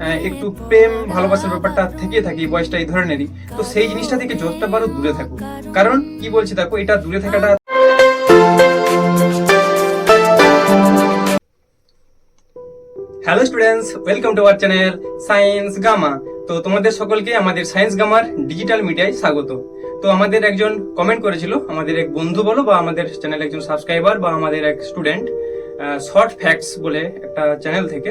আহ, একটু প্রেম ভালোবাসার ব্যাপারটা থেকে থাকে এই বয়সটা এই ধরনেরই। তো সেই জিনিসটা থেকে যতটা পারো দূরে থাকো। কারণ কি বলছি দেখো এটা দূরে থাকাটা hello students welcome to our channel Science Gamma তো তোমাদের সকলকে আমাদের সায়েন্স গামার ডিজিটাল মিডিয়ায় স্বাগত। তো আমাদের একজন কমেন্ট করেছিল আমাদের এক বন্ধু বলো বা আমাদের চ্যানেল একজন সাবস্ক্রাইবার বা আমাদের এক স্টুডেন্ট শর্ট ফ্যাক্টস বলে একটা চ্যানেল থেকে।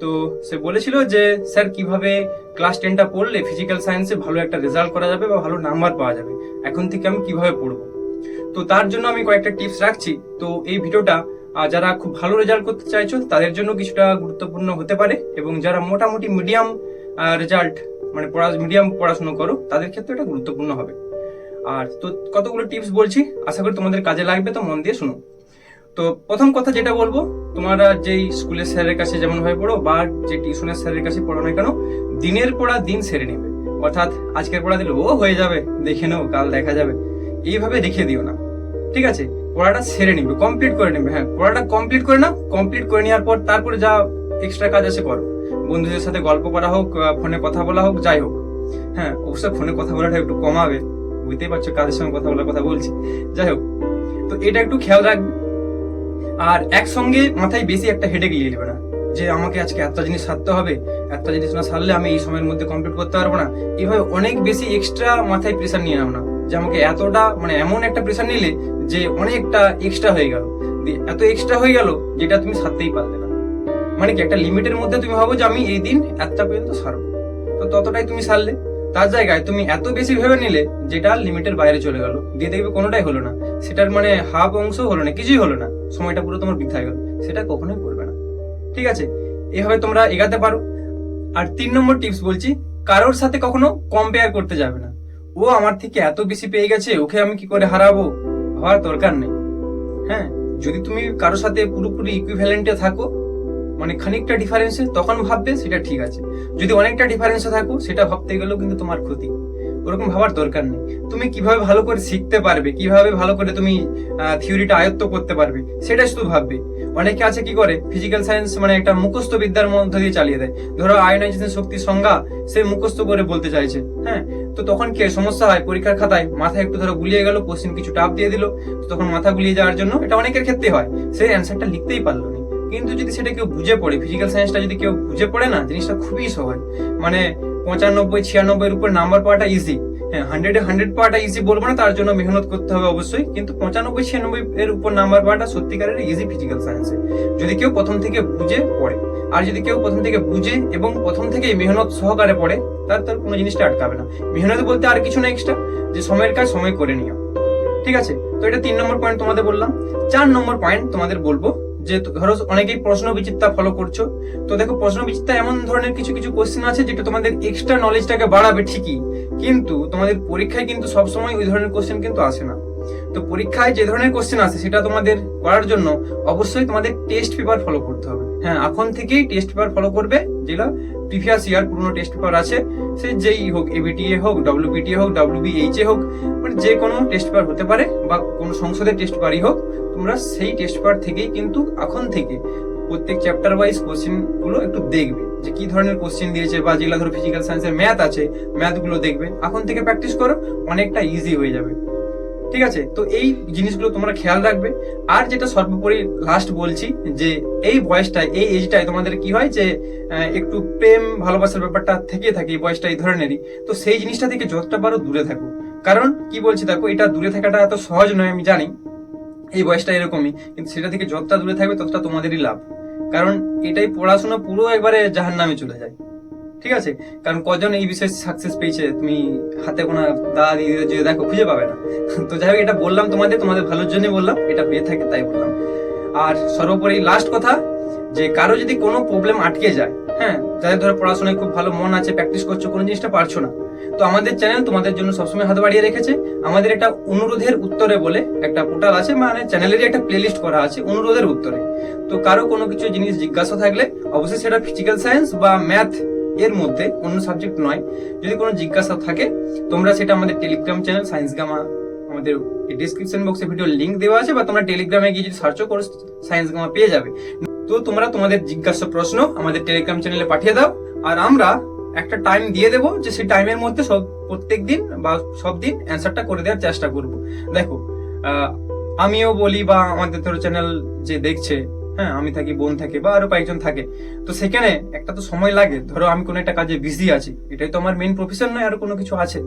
তো সে বলেছিল যে, স্যার, কীভাবে ক্লাস টেনটা পড়লে ফিজিক্যাল সায়েন্সে ভালো একটা রেজাল্ট করা যাবে বা ভালো নাম্বার পাওয়া যাবে? এখন থেকে আমি কীভাবে পড়ব? তো তার জন্য আমি কয়েকটা টিপস রাখছি। তো এই ভিডিওটা যারা খুব ভালো রেজাল্ট করতে চাইছো, তাদের জন্য কিছুটা গুরুত্বপূর্ণ হতে পারে এবং যারা মোটামুটি মিডিয়াম রেজাল্ট মানে পড়া মিডিয়াম পড়াশোনা করো, তাদের ক্ষেত্রে এটা গুরুত্বপূর্ণ হবে। আর তো কতগুলো টিপস বলছি, আশা করি তোমাদের কাজে লাগবে, তো মন দিয়ে শুনো। তো প্রথম কথা যেটা বলব, তোমরা যেই স্কুলের স্যারের কাছে যেমন ভাবে পড়ো বা যে টিউশনের স্যারের কাছে পড়ো না কেন, দিনের পড়া দিন সেরে নেবে। অর্থাৎ আজকের পড়া দিলে ও হয়ে যাবে, দেখে নেও, কাল দেখা যাবে। এইভাবে রেখে দিও না। ঠিক আছে? পড়াটা সেরে নিবে কমপ্লিট করে নেবে হ্যাঁ। পড়াটা কমপ্লিট করে নাও কমপ্লিট করে নেওয়ার পর তারপরে যা এক্সট্রা কাজ আছে করো। বন্ধুদের সাথে গল্প করা হোক ফোনে কথা বলা হোক, যাই হোক। হ্যাঁ অবশ্যই ফোনে কথা বলাটা একটু কমাবে। বুঝতেই পারছ কাদের সঙ্গে কথা বলার কথা বলছি। যাই হোক, তো এটা একটু খেয়াল রাখবে আর একসঙ্গে মাথায় বেশি একটা হেডেক নিয়ে নেবে না। যে আমাকে আজকে এত জিনিস সারতে হবে, এত জিনিস না সারলে আমি এই সময়ের মধ্যে কমপ্লিট করতে পারব না। এভাবে অনেক বেশি এক্সট্রা মাথায় প্রেশার নিয়ে নাও না। যে আমাকে এতটা মানে এমন একটা প্রেশার নিলে যে অনেকটা এক্সট্রা হয়ে গেল। এত এক্সট্রা হয়ে গেল যেটা তুমি সারতেই পারলে না। মানে কি একটা লিমিটের মধ্যে তুমি ভাবো যে আমি এই দিন এতটা পর্যন্ত সারবো। তো ততটাই তুমি সারলে। তার জায়গায় তুমি এত বেশি ভেবে নিলে যেটা লিমিটের বাইরে চলে গেল। দিয়ে দেখবে কোনোটাই হলো না। সেটার মানে হাফ অংশ হলো না, কিছুই হলো না। সময়টা পুরো তোমার বৃথা গেল। সেটা কখনোই করবে না। ঠিক আছে? এভাবে তোমরা এগাতে পারো। আর তিন নম্বর টিপস বলছি, কারোর সাথে কখনো কম্পেয়ার করতে যাবে না। ও আমার থেকে এত বেশি পেয়ে গেছে, ওকে আমি কি করে হারাবো? হওয়ার দরকার নেই। হ্যাঁ? যদি তুমি কারোর সাথে পুরোপুরি ইকুইভ্যালেন্টে থাকো মানে খানিকটা ডিফারেন্সে তখন ভাববে সেটা ঠিক আছে। যদি অনেকটা ডিফারেন্সে থাকো, সেটা ভাবতে গেলেও কিন্তু তোমার ক্ষতি। ওরকম ভাবার দরকার নেই। তুমি কীভাবে ভালো করে শিখতে পারবে, কীভাবে ভালো করে তুমি থিওরিটা আয়ত্ত করতে পারবে, সেটা শুধু ভাববে। অনেকে আছে কি করে ফিজিক্যাল সায়েন্স মানে একটা মুখস্থ বিদ্যার মধ্য দিয়ে চালিয়ে দেয়। ধরো আয়নাইজেশন শক্তির সংজ্ঞা, সে মুখস্থ করে বলতে চাইছে হ্যাঁ? তো তখন কি? সমস্যা হয়? পরীক্ষার খাতায় মাথা একটু ধরো গুলিয়ে গেল কোশ্চেন কিছু টাপ দিয়ে দিল তখন মাথা গুলিয়ে যাওয়ার জন্য এটা অনেকের ক্ষেত্রে হয়। সে অ্যান্সারটা লিখতেই পারল না। কিন্তু যদি সেটা কেউ বুঝে পড়ে ফিজিক্যাল সায়েন্সটা যদি কেউ বুঝে পড়ে না, জিনিসটা খুবই সহজ। মানে পঁচানব্বই ছিয়ানব্বই এর উপর নাম্বার পাওয়াটা ইজি হ্যাঁ হান্ড্রেডে হান্ড্রেড পাওয়াটা ইজি বলব না, তার জন্য মেহনত করতে হবে অবশ্যই। কিন্তু পঁচানব্বই, ছিয়ানব্বই এর উপর নাম্বার পাওয়াটা সত্যিকারের ইজি ফিজিক্যাল সায়েন্সে যদি কেউ প্রথম থেকে বুঝে পড়ে, আর যদি কেউ প্রথম থেকে বুঝে এবং প্রথম থেকে মেহনত সহকারে পড়ে, তার তার কোনো জিনিসটা আটকাবে না। মেহনত বলতে আর কিছু না এক্সট্রা যে সময়ের কাজ সময় করে নিও। ঠিক আছে? তো এটা তিন নম্বর পয়েন্ট তোমাদের বললাম। চার নম্বর পয়েন্ট তোমাদের বলব। যে ধরো অনেকেই প্রশ্ন বিচিত্রা ফলো করছ। তো দেখো প্রশ্ন বিচিত্রা এমন ধরনের কিছু কিছু কোশ্চেন আছে যেটা তোমাদের এক্সট্রা নলেজটাকে বাড়াবে ঠিকই। কিন্তু তোমাদের পরীক্ষায় কিন্তু সবসময় ওই ধরনের কোশ্চেন কিন্তু আসে না। তো পরীক্ষায় যে ধরনের কোশ্চেন আসে সেটা তোমাদের করার জন্য অবশ্যই তোমাদের টেস্ট পেপার ফলো করতে হবে। হ্যাঁ এখন থেকেই টেস্ট পেপার ফলো করবে যেগুলো প্রিভিয়াস ইয়ার পুরনো টেস্ট পেপার আছে। সে যেই হোক এবিটিএ হোক ডব্লিউবিটিএ হোক ডব্লিউবিএইচএ হোক মানে যে কোনো টেস্ট পেপার হতে পারে বা কোনো সংসদের টেস্ট পেপারই হোক, তোমরা সেই টেস্ট পেপার থেকেই কিন্তু এখন থেকে প্রত্যেক চ্যাপ্টার ওয়াইজ কোশ্চেনগুলো একটু দেখবে। যে কি ধরনের কোশ্চেন দিয়েছে বা যেগুলো ধরো ফিজিক্যাল সায়েন্সের ম্যাথ আছে ম্যাথগুলো দেখবে। এখন থেকে প্র্যাকটিস করো, অনেকটা ইজি হয়ে যাবে। ঠিক আছে? তো এই জিনিসগুলো তোমরা খেয়াল রাখবে। আর যেটা সর্বোপরি লাস্ট বলছি, যে এই বয়সটায়, এই এজটায় তোমাদের কি হয় যে একটু প্রেম, ভালোবাসার ব্যাপারটা থেকে থাকে, এই বয়সটা এই ধরনেরই তো সেই জিনিসটা থেকে যতটা পারো দূরে থাকো। কারণ কি বলছি দেখো, এটা দূরে থাকাটা এত সহজ নয়, আমি জানি। এই বয়সটা এরকমই, কিন্তু সেটা থেকে যতটা দূরে থাকবে ততটা তোমাদেরই লাভ। কারণ এটাই পড়াশোনা পুরো একবারে জাহান নামে চলে যায়। ঠিক আছে? কারণ কজন এই বিষয়ে সাকসেস পেয়েছে, তুমি হাতে কোনো দাদা দিদি যে দেখো খুঁজে পাবে না। তো যাই হোক, এটা বললাম তোমাদের তোমাদের ভালোর জন্য বললাম, এটা পেয়ে থাকে তাই বললাম। আর সর্বোপরি লাস্ট কথা, যে কারও যদি কোনো প্রবলেম আটকে যায় হ্যাঁ যাদের ধরো পড়াশোনায় খুব ভালো মন আছে প্র্যাকটিস করছ, কোনো জিনিসটা পারছ না, তো আমাদের চ্যানেল তোমাদের জন্য সবসময় হাত বাড়িয়ে রেখেছে। আমাদের একটা অনুরোধের উত্তরে বলে একটা পোর্টাল আছে মানে চ্যানেলেরই একটা প্লেলিস্ট করা আছে অনুরোধের উত্তরে। তো কারও কোনো কিছু জিনিস জিজ্ঞাসা থাকলে, অবশ্যই সেটা ফিজিক্যাল সায়েন্স বা ম্যাথ এর মধ্যে অন্য সাবজেক্ট নয়। যদি কোনো জিজ্ঞাসা থাকে, তোমরা সেটা আমাদের টেলিগ্রাম চ্যানেল সায়েন্স গামা আমাদের ডিসক্রিপশন বক্সে ভিডিও লিংক দেওয়া আছে বা তোমরা টেলিগ্রামে গিয়ে যদি সার্চও করো সায়েন্স গামা পেয়ে যাবে। তো তোমরা তোমাদের জিজ্ঞাসা প্রশ্ন আমাদের টেলিগ্রাম চ্যানেলে পাঠিয়ে দাও, আর আমরা একটা টাইম দিয়ে দেবো যে সেই টাইমের মধ্যে সব, প্রত্যেক দিন বা সব দিন অ্যান্সারটা করে দেওয়ার চেষ্টা করব। দেখো আমিও বলি বা আমাদের ধরো চ্যানেল যে দেখছে হ্যাঁ আমি থাকি, বোন থাকে বা আরও কয়েকজন থাকে। তো সেখানে একটা তো সময় লাগে। ধরো আমি কোনো একটা কাজে বিজি আছি। এটাই তো আমার মেন প্রফেশন নয়, আরও কোনো কিছু আছে।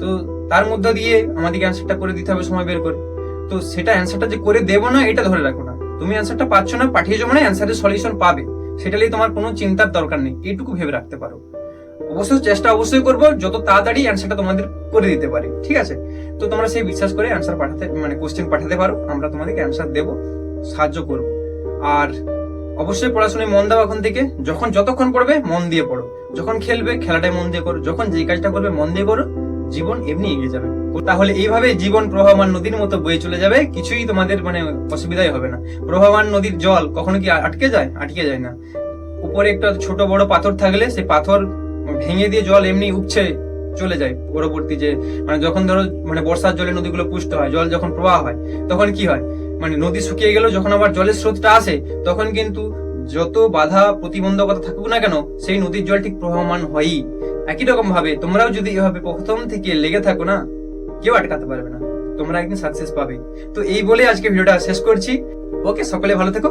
তো তার মধ্যে দিয়ে আমাদেরকে অ্যান্সারটা করে দিতে হবে, সময় বের করে। তো সেটা অ্যান্সারটা যে করে দেবো না, এটা ধরে রাখো না। তুমি অ্যান্সারটা পাচ্ছ না পাঠিয়েছো মানে অ্যান্সারের সলিউশন পাবে। সেটা নিয়ে তোমার কোনো চিন্তার দরকার নেই। এইটুকু ভেবে রাখতে পারো। অবশ্যই চেষ্টা অবশ্যই করব, যত তাড়াতাড়ি অ্যান্সারটা তোমাদের করে দিতে পারি। ঠিক আছে? তো তোমরা সেই বিশ্বাস করে অ্যান্সার পাঠাতে মানে কোশ্চেন পাঠাতে পারো। আমরা তোমাদেরকে অ্যান্সার দেবো, সাহায্য করব। আর অবশ্যই পড়াশোনায় মন দাও এখন থেকে। যখন যতক্ষণ পড়বে, মন দিয়ে পড়ো। যখন খেলবে, খেলাটায় মন দিয়ে করো। যখন যে কাজটা করবে, মন দিয়ে করো। জীবন এমনি এগিয়ে যাবে। তাহলে এইভাবে জীবন প্রবাহমান নদীর মতো বয়ে চলে যাবে। কিছুই তোমাদের মানে অসুবিধাই হবে না। প্রবাহমান নদীর জল কখনো কি আটকে যায়? আটকে যায় না। উপরে একটা ছোট বড় পাথর থাকলে সেই পাথর ভেঙে দিয়ে জল এমনি উপছে চলে যায়। পরবর্তী যে মানে যখন ধরো মানে বর্ষার জলে নদীগুলো পুষ্ট হয়, জল যখন প্রবাহ হয়, তখন কি হয়? মানে নদী শুকিয়ে গেল যখন আবার জলের স্রোতটা আসে, তখন কিন্তু যত বাধা প্রতিবন্ধকতা থাকুক না কেন, সেই নদীর জল ঠিক প্রবাহমান হয়ই। একই রকম ভাবে তোমরাও যদি এভাবে প্রথম থেকে লেগে থাকো না, কেউ আটকাতে পারবে না। তোমরা একদিন সাকসেস পাবে। তো এই বলে আজকে ভিডিওটা শেষ করছি। ওকে, সকলে ভালো থেকো।